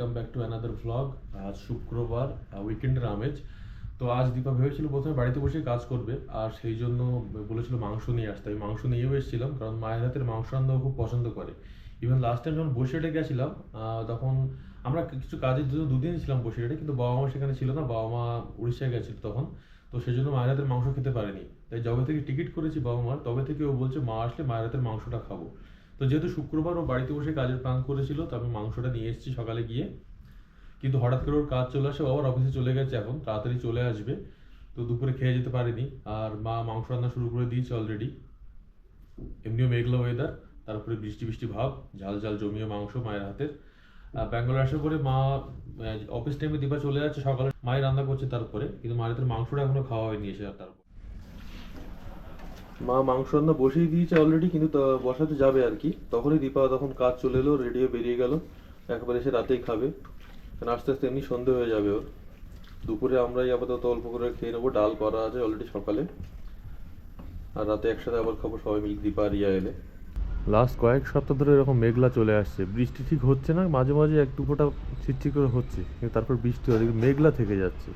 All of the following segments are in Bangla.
Welcome back to another vlog আজ শুক্রবার উইকেন্ডের আমেজ। তো আজ দীপা ভেবেছিল প্রথমে বাড়িতে বসে কাজ করবে, আর সেই জন্য বলেছিল মাংস নিয়ে আসতে। আমি মাংস নিয়েও এসেছিলাম, কারণ মায়ের হাতের মাংস রান্না খুব পছন্দ করে। ইভেন লাস্ট টাইম যখন বসিরহাটে গেছিলাম তখন আমরা কিছু কাজের জন্য দুদিন ছিলাম বসিরহাটে, কিন্তু বাবা মা সেখানে ছিল না, বাবা মা উড়িষ্যায় গেছিল তখন। তো সেই জন্য মায়ের হাতের মাংস খেতে পারেনি। তাই যবে থেকে টিকিট করেছি বাবা মার, তবে থেকে ও বলছে, মা আসলে মায়ের হাতের মাংসটা খাব। তো যেহেতু শুক্রবার ও বাড়িতে বসে কাজের প্ল্যান করেছিল, তো আমি মাংসটা নিয়ে এসেছি সকালে গিয়ে। কিন্তু হঠাৎ করে ওর কাজ চলে আসে আবার অফিসে চলে গেছে এখন, তাড়াতাড়ি চলে আসবে। তো দুপুরে খেয়ে যেতে পারিনি। আর মা মাংস রান্না শুরু করে দিয়েছে অলরেডি এমনিও মেঘলা ওয়েদার তারপরে বৃষ্টি বৃষ্টি ভাব, ঝাল ঝাল জমিয়ে মাংস মায়ের হাতের। ব্যাঙ্গালোর আসার পরে মা অফিস টাইমে দিবা চলে যাচ্ছে সকালে। মাই রান্না করছে তারপরে, কিন্তু মায়ের হাতের মাংসটা এখনও খাওয়া হয়নি এসে আর তারপর মা মাংস রান্না বসিয়ে দিয়েছে অলরেডি কিন্তু বসাতে যাবে আর কি। তখনই দীপা, তখন কাজ চলে এলো রেডি হয়ে বেরিয়ে গেল। একবারে এসে রাতেই খাবে। কারণ আস্তে আস্তে এমনি সন্ধে হয়ে যাবে ওর। দুপুরে আমরাই আপাতত অল্প করে খেয়ে নেব। ডাল করা আছে অলরেডি সকালে। আর রাতে একসাথে আবার খাব সবাই মিলে দীপা আর ইয়া এলে। লাস্ট কয়েক সপ্তাহ ধরে এরকম মেঘলা চলে আসছে। বৃষ্টি ঠিক হচ্ছে না, মাঝে মাঝে এক দু ফোঁটা ছিটছিট করে হচ্ছে। কিন্তু তারপর বৃষ্টি হয় মেঘলা থেকে যাচ্ছে।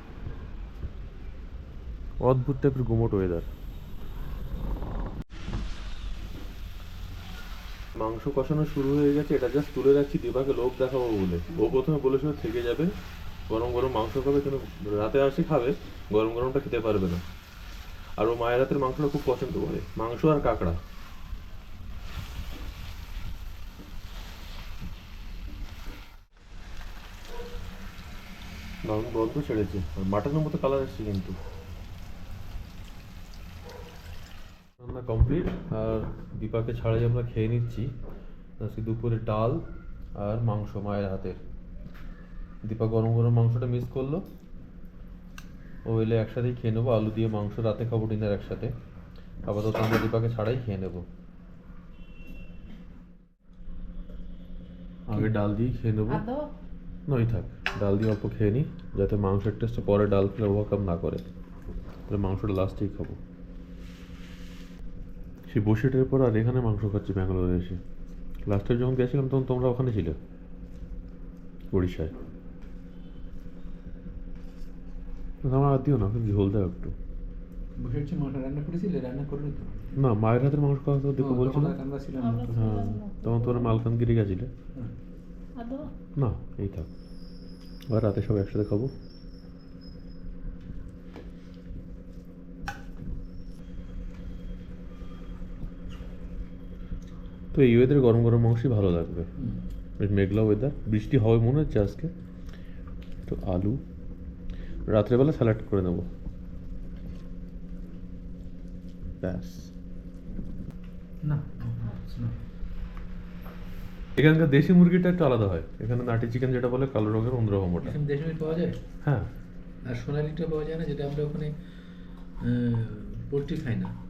অদ্ভুত টাইপের গুমোট ওয়েদার মাংস কষানো শুরু হয়ে গেছে, এটা জাস্ট তুলে রাখছি, দিবাকে লোক দেখাবো বলে। ও প্রথমে বলেছিল থেকে যাবে, গরম গরম মাংস খাবে, কিন্তু রাতে আসে খাবে, গরম গরমটা খেতে পারবে না। আর ও মায়ের হাতের মাংসটা খুব পছন্দ করে, মাংস আর কাঁকড়া। দারুণ গন্ধ ছেড়েছে মাটনের মতো কালার এসছে কিন্তু। রান্না কমপ্লিট আর দীপাকে ছাড়াই আমরা খেয়ে নিচ্ছি। আজকে দুপুরে ডাল আর মাংস মায়ের হাতের। দীপা গরম গরম মাংসটা মিস করল। ও এলে একসাথেই খেয়ে নেব আলু দিয়ে মাংস রাতে খাব ডিনার একসাথে। আপাতত আমরা দীপাকে ছাড়াই খেয়ে নেব। আগে ডাল দিয়ে খেয়ে নেব। নই থাক ডাল দিয়ে অল্প খেয়ে নিই যাতে মাংসের টেস্টটা পরে ডাল খেলে ওভারকাম না করে। তাহলে মাংসটা লাস্টেই খাব। সেই বসিটার পর আর এখানে মাংস খাচ্ছি ব্যাঙ্গালোরে এসে। লাস্ট টাইম যখন গেছিলাম তখন তোমরা ওখানে ছিলে উড়িষ্যায় আমার আর দিও না ওখানে ঝোল দাও একটু। না মায়ের হাতের মাংস খাওয়া তো দেখো বলছিল হ্যাঁ তখন তোমরা মালকানগিরি গেছিলে? না এই থাক। আর রাতে সব একসাথে খাব। তো এই ওয়েদারে গরম গরম মাংসই ভালো লাগবে। বেশ মেঘলা ওয়েদার বৃষ্টি হবে মনে হচ্ছে আজকে। তো আলু রাত্রেবেলা স্যালাড করে নেব। ব্যাস। না না। এখানকার দেশি মুরগিটা একটু আলাদা হয়। এখানে নাটি চিকেন যেটা বলে কালো রঙের অন্যরকম ওটা দেশি মুরগি পাওয়া যায়? হ্যাঁ। আর সোনালিটা পাওয়া যায় না যেটা আমরা ওখানে পোলট্রি খাই না।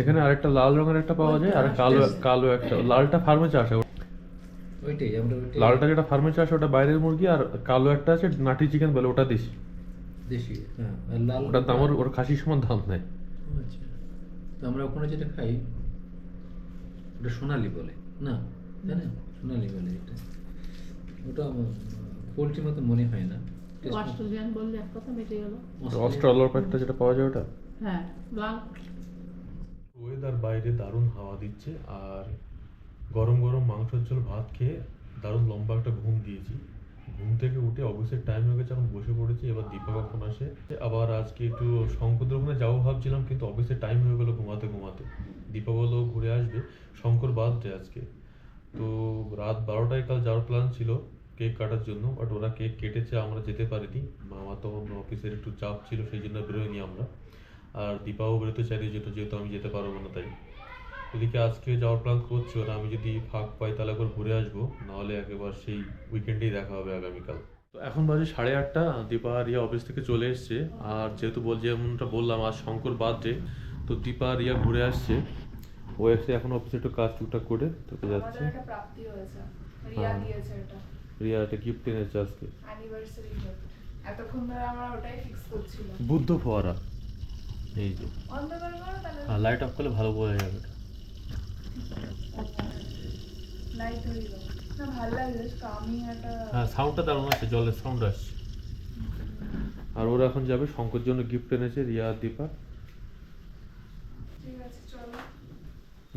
এখানে আরেকটা লাল রঙের একটা পাওয়া যায় আর কালো কালো একটা। লালটা ফার্মে চাষ হয়। ওইটাই আমরা লালটা যেটা ফার্মে চাষ ওটা বাইরের মুরগি আর কালো একটা আছে নাটি চিকেন বলে ওটা দেশি। দেশি হ্যাঁ আর লাল ওটার দাম ওর খাসির সমান দাম নেয় আচ্ছা। তো আমরা ওখানে যেটা খাই ওটা সোনালি বলে না? জানেন সোনালি বলে এটা। ওটা পোলট্রির মতো মনে হয় না। অস্ট্রেলিয়ান বললে এক কথা মিটে গেল। অস্ট্রেলিয়ার একটা যেটা পাওয়া যায় ওটা? হ্যাঁ লাল। ওয়েদার বাইরে দারুণ হাওয়া দিচ্ছে আর গরম গরম মাংসের ঝোল ভাত খেয়ে দারুণ লম্বা একটা ঘুম দিয়েছি। ঘুম থেকে উঠে অফিসের টাইম হয়ে গেছে, এখন বসে পড়েছি, এবার দীপা কখন আসে। আবার আজকে একটু শঙ্করদের ওখানে যাব ভাবছিলাম, কিন্তু অফিসের টাইম হয়ে গেলো ঘুমাতে ঘুমাতে। দীপা বলল ঘুরে আসবে। শঙ্কর বার্থডে আজকে। তো রাত বারোটায় কাল যাওয়ার প্ল্যান ছিল কেক কাটার জন্য বাট ওরা কেক কেটেছে, আমরা যেতে পারিনি। আমার তখন অফিসের একটু চাপ ছিল, সেই জন্য বেরোয়নি আমরা। আর দীপাও বেরোতে চাইলে যেত যেহেতু আমি যেতে পারব না তাই। ওদিকে আজকে যাওয়ার প্ল্যান করছি ওরা আমি যদি ফাঁক পাই তাহলে একবার ঘুরে আসব নাহলে একেবারে সেই উইকেন্ডেই দেখা হবে আগামীকাল। তো এখন বাজে সাড়ে আটটা দীপা রিয়া অফিস থেকে চলে এসছে। আর যেহেতু বল যেমনটা বললাম আজ শঙ্কর বার্থডে তো দীপা রিয়া ঘুরে আসছে। ও এসে এখন অফিসে একটু কাজ টুকটাক করে তোকে যাচ্ছে। আমাদের একটা প্রাপ্তি হয়েছে রিয়া হ্যাঁ। রিয়া একটা গিফট এনেছে আজকে। বুদ্ধ ফোয়ারা। এই যে। অন্ধকার করো তাহলে আর লাইট অফ করলে ভালো বোঝা যাবে। হয়ে হ্যাঁ সাউন্ডটা দারুণ আছে জলের সাউন্ড আসছে। আর ওরা এখন যাবে শঙ্কর জন্য গিফট এনেছে রিয়া আর দীপা। ঠিক আছে চলো।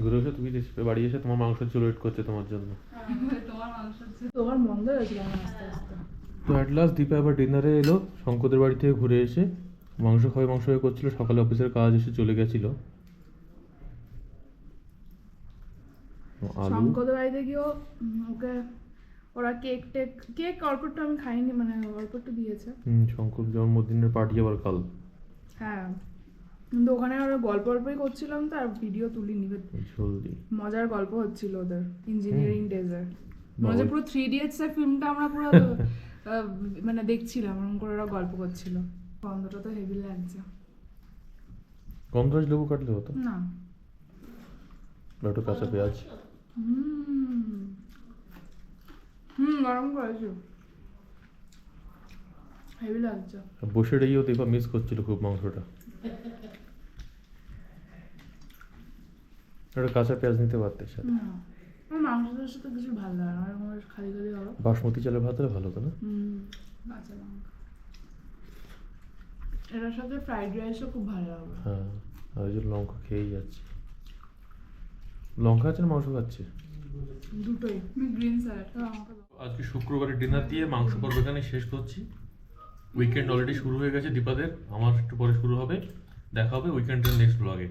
ঘুরে এসে তুমি বাড়ি এসে তোমার মাংস চলে ওয়েট করছে তোমার জন্য। হ্যাঁ, তোমার হয়েছিল তো অ্যাট লাস্ট দীপা আবার ডিনারে এলো শঙ্করদের বাড়ি থেকে ঘুরে এসে। মাংস খাওয়াই মাংস হয়ে করছিল সকালে অফিসের কাজ এসে চলে গেছিল। আলু। শঙ্করদের বাড়িতে গিয়েও ওকে ওরা কেক টেক কেক অল্প একটু আমি খাইনি মানে অল্প একটু দিয়েছে। হুম শঙ্কর জন্মদিনের পার্টি আবার কাল। হ্যাঁ কিন্তু ওখানে ওরা গল্প অল্পই করছিলাম তো আর ভিডিও তুলিনি জলদি। মজার গল্প হচ্ছিল ওদের ইঞ্জিনিয়ারিং ডেজের মনে হচ্ছে পুরো থ্রি ইডিয়টস এর ফিল্মটা আমরা পুরো মানে দেখছিলাম করে ওরা গল্প করছিল। গন্ধটা তো হেভি লাগছে। গন্ধরাজ লেবু কাটলে হতো? না। একটু কাঁচা পেঁয়াজ। হুম। হুম গরম করেছ। হেভি লাগছে। আর বসে রইও দীপা মিস করছিল খুব মাংসটা। একটা কাঁচা পেঁয়াজ নিতে পারতে সাথে। আমার মাংসের সাথে কিছু ভালো লাগে না। আমার খালি খালি বাসমতি চালের ভাত হলে ভালো হতো না? হুম কাঁচা লঙ্কা। এটার সাথে ফ্রাইড রাইসও খুব ভালো লাগবে হ্যাঁ আর ওই যে লঙ্কা খেয়েই যাচ্ছে। লঙ্কা আছে না মাংস খাচ্ছে? দুটোই গ্রিন স্যালাড আমাকে দাও। আজকে শুক্রবারে ডিনার দিয়ে মাংস পর্ব এখানে শেষ করছি। উইকেন্ড অলরেডি শুরু হয়ে গেছে দীপাদের আমার একটু পরে শুরু হবে। দেখা হবে উইকেন্ডের নেক্সট ব্লগে